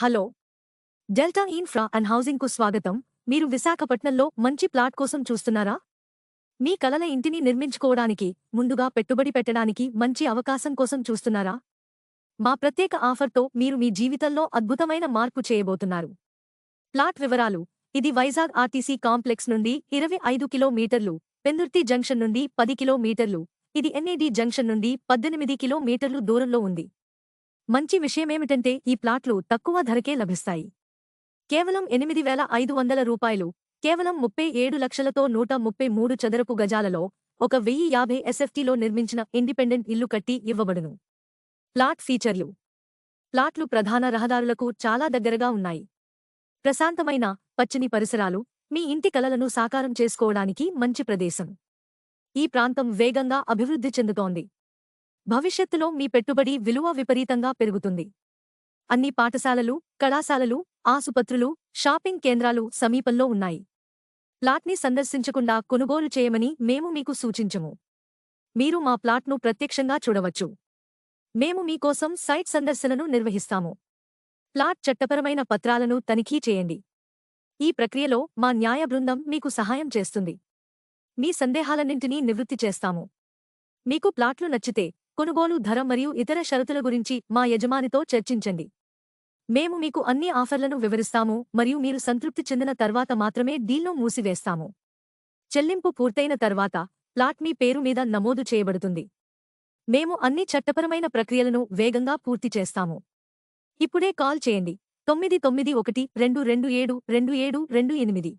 Hello. Delta infra and హౌసింగ్కు స్వాగతం. మీరు విశాఖపట్నంలో మంచి ప్లాట్ కోసం చూస్తున్నారా? మీ కలల ఇంటిని నిర్మించుకోవడానికి ముందుగా పెట్టుబడి పెట్టడానికి మంచి అవకాశం కోసం చూస్తున్నారా? మా ప్రత్యేక ఆఫర్తో మీరు మీ జీవితంలో అద్భుతమైన మార్పు చేయబోతున్నారు. ప్లాట్ వివరాలు. ఇది వైజాగ్ ఆర్టీసీ కాంప్లెక్స్ నుండి ఇరవై ఐదు కిలోమీటర్లు పెందుర్తి జంక్షన్ నుండి పది కిలోమీటర్లు. ఇది ఎన్ఏడి జంక్షన్ నుండి పద్దెనిమిది కిలోమీటర్లు దూరంలో ఉంది. మంచి విషయమేమిటంటే ఈ ప్లాట్లు తక్కువ ధరకే లభిస్తాయి. కేవలం ఎనిమిది వేల ఐదు వందల రూపాయలు కేవలం ముప్పై ఏడు లక్షలతో నూట ముప్పై మూడు చదరపు గజాలలో ఒక వెయ్యి యాభై ఎస్ఎఫ్టీలో నిర్మించిన ఇండిపెండెంట్ ఇల్లు కట్టి ఇవ్వబడును. ప్లాట్ ఫీచర్లు. ప్లాట్లు ప్రధాన రహదారులకు చాలా దగ్గరగా ఉన్నాయి. ప్రశాంతమైన పచ్చని పరిసరాలు మీ ఇంటి కలలను సాకారం చేసుకోవడానికి మంచి ప్రదేశం. ఈ ప్రాంతం వేగంగా అభివృద్ధి చెందుతోంది. భవిష్యత్తులో మీ పెట్టుబడి విలువ విపరీతంగా పెరుగుతుంది. అన్ని పాఠశాలలు కళాశాలలు ఆసుపత్రులు షాపింగ్ కేంద్రాలు సమీపంలో ఉన్నాయి. ప్లాట్ని సందర్శించకుండా కొనుగోలు చేయమని మేము మీకు సూచించము. మీరు మా ప్లాట్ను ప్రత్యక్షంగా చూడవచ్చు. మేము మీకోసం సైట్ సందర్శనను నిర్వహిస్తాము. ప్లాట్ చట్టపరమైన పత్రాలను తనిఖీ చేయండి. ఈ ప్రక్రియలో మా న్యాయ బృందం మీకు సహాయం చేస్తుంది. మీ సందేహాలన్నింటినీ నివృత్తి చేస్తాము. మీకు ప్లాట్లు నచ్చితే కొనుగోలు ధర మరియు ఇతర షరతుల గురించి మా యజమానితో చర్చించండి. మేము మీకు అన్ని ఆఫర్లను వివరిస్తాము మరియు మీరు సంతృప్తి చెందిన తర్వాత మాత్రమే డీల్ను మూసివేస్తాము. చెల్లింపు పూర్తయిన తర్వాత ప్లాట్ మీ పేరు మీద నమోదు చేయబడుతుంది. మేము అన్ని చట్టపరమైన ప్రక్రియలను వేగంగా పూర్తి చేస్తాము. ఇప్పుడే కాల్ చేయండి. తొమ్మిది తొమ్మిది ఒకటి రెండు రెండు ఏడు రెండు ఏడు రెండు ఎనిమిది.